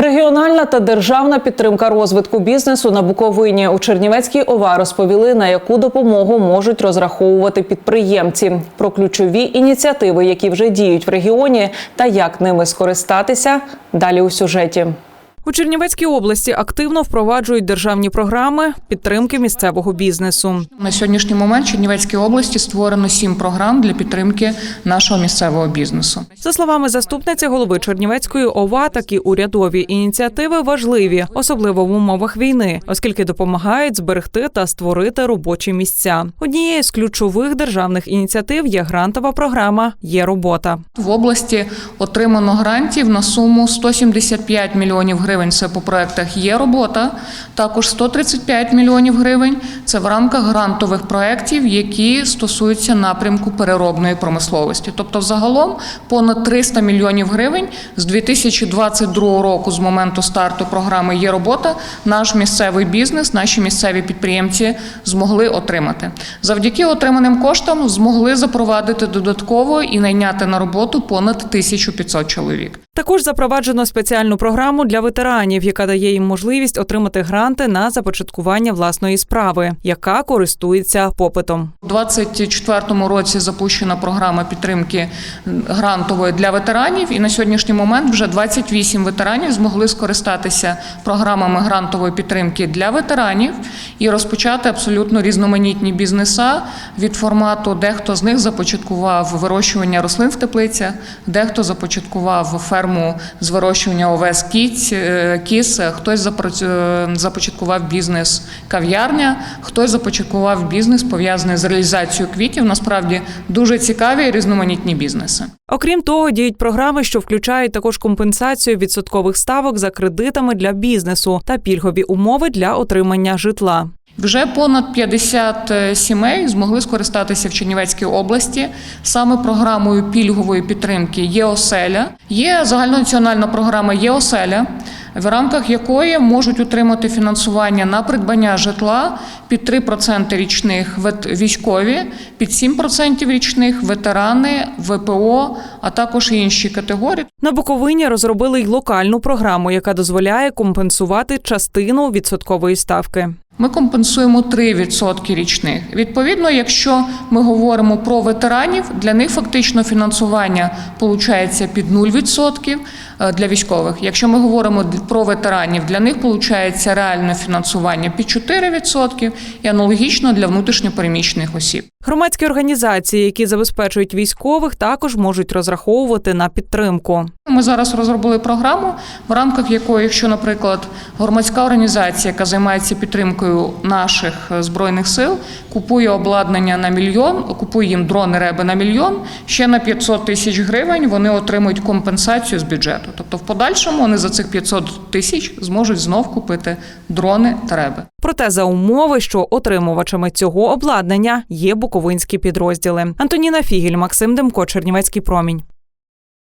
Регіональна та державна підтримка розвитку бізнесу на Буковині у Чернівецькій ОВА розповіли, на яку допомогу можуть розраховувати підприємці. Про ключові ініціативи, які вже діють в регіоні, та як ними скористатися. Далі у сюжеті. У Чернівецькій області активно впроваджують державні програми підтримки місцевого бізнесу. На сьогоднішній момент в Чернівецькій області створено сім програм для підтримки нашого місцевого бізнесу. За словами заступниці голови Чернівецької ОВА, такі урядові ініціативи важливі, особливо в умовах війни, оскільки допомагають зберегти та створити робочі місця. Однією з ключових державних ініціатив є грантова програма Є робота. В області отримано грантів на суму 175 мільйонів гривень. Це по проектах є робота. Також 135 мільйонів гривень. Це в рамках грантових проєктів, які стосуються напрямку переробної промисловості. Тобто, загалом понад 300 мільйонів гривень з 2022 року, з моменту старту програми є робота. Наш місцевий бізнес, наші місцеві підприємці змогли отримати. Завдяки отриманим коштам змогли запровадити додатково і найняти на роботу понад 1500 чоловік. Також запроваджено спеціальну програму для ветеранів, яка дає їм можливість отримати гранти на започаткування власної справи, яка користується попитом. У 2024 році запущена програма підтримки грантової для ветеранів, і на сьогоднішній момент вже 28 ветеранів змогли скористатися програмами грантової підтримки для ветеранів і розпочати абсолютно різноманітні бізнеса від формату, дехто з них започаткував вирощування рослин в теплицях, дехто започаткував ферму з вирощування овес кіць, е, кіз, хтось запрацю- е, започаткував бізнес кав'ярня, хтось започаткував бізнес пов'язаний з реалізацією квітів. Насправді дуже цікаві і різноманітні бізнеси. Окрім того, діють програми, що включають також компенсацію відсоткових ставок за кредитами для бізнесу та пільгові умови для отримання житла. Вже понад 50 сімей змогли скористатися в Чернівецькій області саме програмою пільгової підтримки «Є-оселя». Є загальнонаціональна програма «Є-оселя», в рамках якої можуть отримати фінансування на придбання житла під 3% річних військові, під 7% річних ветерани, ВПО, а також інші категорії. На Буковині розробили й локальну програму, яка дозволяє компенсувати частину відсоткової ставки. Ми компенсуємо 3% річних. Відповідно, якщо ми говоримо про ветеранів, для них фактично фінансування получається під 0% е, для військових. Якщо ми говоримо про ветеранів, для них получається реальне фінансування під 4% і аналогічно для внутрішньопереміщених осіб. Громадські організації, які забезпечують військових, також можуть розраховувати на підтримку. Ми зараз розробили програму, в рамках якої, якщо, наприклад, громадська організація, яка займається підтримкою наших е, збройних сил, купує обладнання на мільйон, купує їм дрони реби на мільйон, ще на 500 тисяч гривень вони отримують компенсацію з бюджету. Тобто, в подальшому вони за цих 500 тисяч зможуть знов купити дрони та реби. Проте за умови, що отримувачами цього обладнання є буковинські підрозділи. Антоніна Фігіль, Максим Демко, Чернівецький промінь.